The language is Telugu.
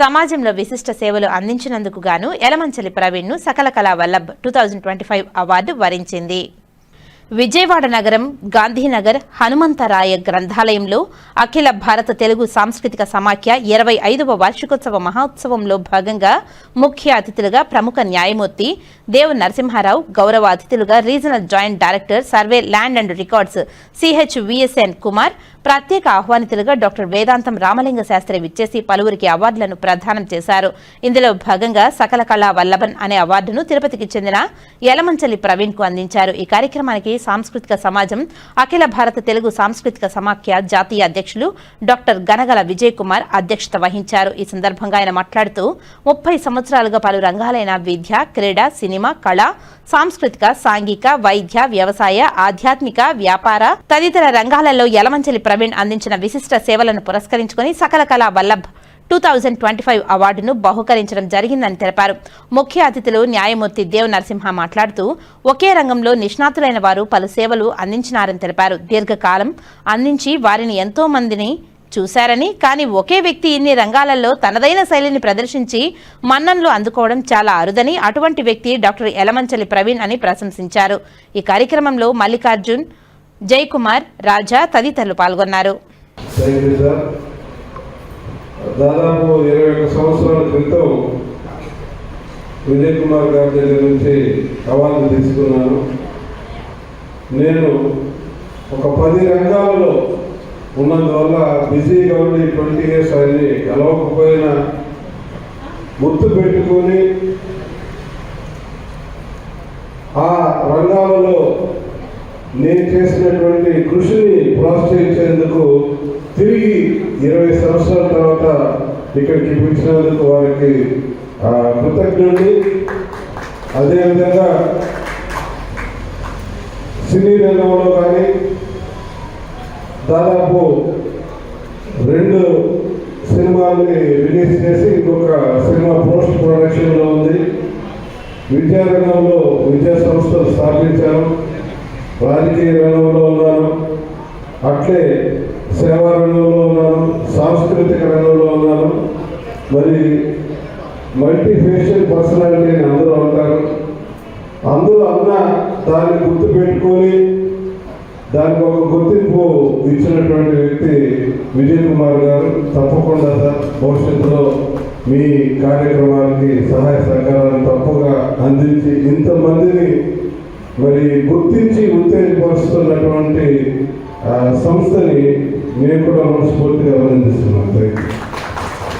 సమాజంలో విశిష్ట సేవలు అందించినందుకు గాను Yalamanchili ప్రవీణ్ను Sakala Kala Vallabh two thousand twenty five award వరించింది. విజయవాడ నగరం గాంధీనగర్ హనుమంతరాయ గ్రంథాలయంలో అఖిల భారత తెలుగు సాంస్కృతిక సమాఖ్య ఇరవై ఐదవ వార్షికోత్సవ మహోత్సవంలో భాగంగా ముఖ్య అతిథులుగా ప్రముఖ న్యాయమూర్తి దేవ్ నరసింహారావు గౌరవ అతిథులుగా regional joint director survey land and records CH VSN Kumar ప్రత్యేక ఆహ్వానితులుగా డాక్టర్ వేదాంతం రామలింగ శాస్త్రి విచ్చేసి పలువురికి అవార్డులను ప్రదానం చేశారు. ఇందులో భాగంగా సకల కళా వల్లభన్ అనే అవార్డును తిరుపతికి చెందిన యలమంచలి ప్రవీణ్కు అందించారు. ఈ కార్యక్రమానికి సాంస్కృతిక సమాజం అఖిల భారత తెలుగు సాంస్కృతిక సమాఖ్య జాతీయ అధ్యక్షులు డాక్టర్ గనగల విజయ్ కుమార్ అధ్యక్షత వహించారు. ఈ సందర్భంగా ఆయన మాట్లాడుతూ ముప్పై సంవత్సరాలుగా పలు రంగాలైన విద్య క్రీడ సినిమా కళ సాంస్కృతిక సాంఘిక వైద్య వ్యవసాయ ఆధ్యాత్మిక వ్యాపార తదితర రంగాలలో యలమంచలి ప్రవీణ్ అందించిన విశిష్ట సేవలను పురస్కరించుకుని Sakala Kala Vallabh two thousand twenty five అవార్డును బహుకరించడం జరిగిందని తెలిపారు. ముఖ్య అతిథులు న్యాయమూర్తి దేవ్ నరసింహ మాట్లాడుతూ ఒకే రంగంలో నిష్ణాతులైన వారు పలు సేవలు అందించినారని తెలిపారు. దీర్ఘకాలం అందించి వారిని ఎంతో మందిని చూశారని కానీ ఒకే వ్యక్తి ఇన్ని రంగాలలో తనదైన శైలిని ప్రదర్శించి మన్ననలు అందుకోవడం చాలా అరుదని అటువంటి వ్యక్తి డాక్టర్ ఎలమంచలి ప్రవీణ్ అని ప్రశంసించారు. ఈ కార్యక్రమంలో మల్లికార్జున్ జయకుమార్ రాజా తదితరులు పాల్గొన్నారు. దాదాపు ఇరవై ఒక్క సంవత్సరాల క్రితం విజయ్ కుమార్ గారి దగ్గర నుంచి అవార్డు తీసుకున్నాను. నేను ఒక పది రంగాలలో ఉన్నందువల్ల బిజీగా ఉండి ట్వంటీ ఇయర్స్ అన్ని కలవకపోయినా గుర్తు పెట్టుకొని ఆ రంగాలలో నేను చేసినటువంటి కృషిని ప్రోత్సహించేందుకు తిరిగి ఇరవై సంవత్సరాల తర్వాత ఇక్కడికి పిలిచినందుకు వారికి ఆ, కృతజ్ఞుడి అదేవిధంగా సినీ రంగంలో కానీ దాదాపు రెండు సినిమాల్ని రిలీజ్ చేసి ఇంకొక సినిమా పోస్ట్ ప్రొడక్షన్లో ఉంది. విద్యారంగంలో విద్యా సంస్థలు స్థాపించాను రాజకీయ రంగంలో ఉన్నారు. అట్లే సేవా రంగంలో ఉన్నారు. సాంస్కృతిక రంగంలో ఉన్నారు. మరి మల్టీ ఫేషియల్ పర్సనాలిటీ అని అందరూ అంటారు. అందులో అన్న దాన్ని గుర్తు పెట్టుకొని దానికి ఒక గుర్తింపు ఇచ్చినటువంటి వ్యక్తి విజయ్ కుమార్ గారు. తప్పకుండా సార్ భవిష్యత్తులో మీ కార్యక్రమానికి సహాయ సహకారాలు తప్పుగా అందించి ఇంతమందిని మరి గుర్తించి ఉత్తేజపరుస్తున్నటువంటి సంస్థని నేను కూడా మనస్ఫూర్తిగా అభినందిస్తున్నాను. Thank you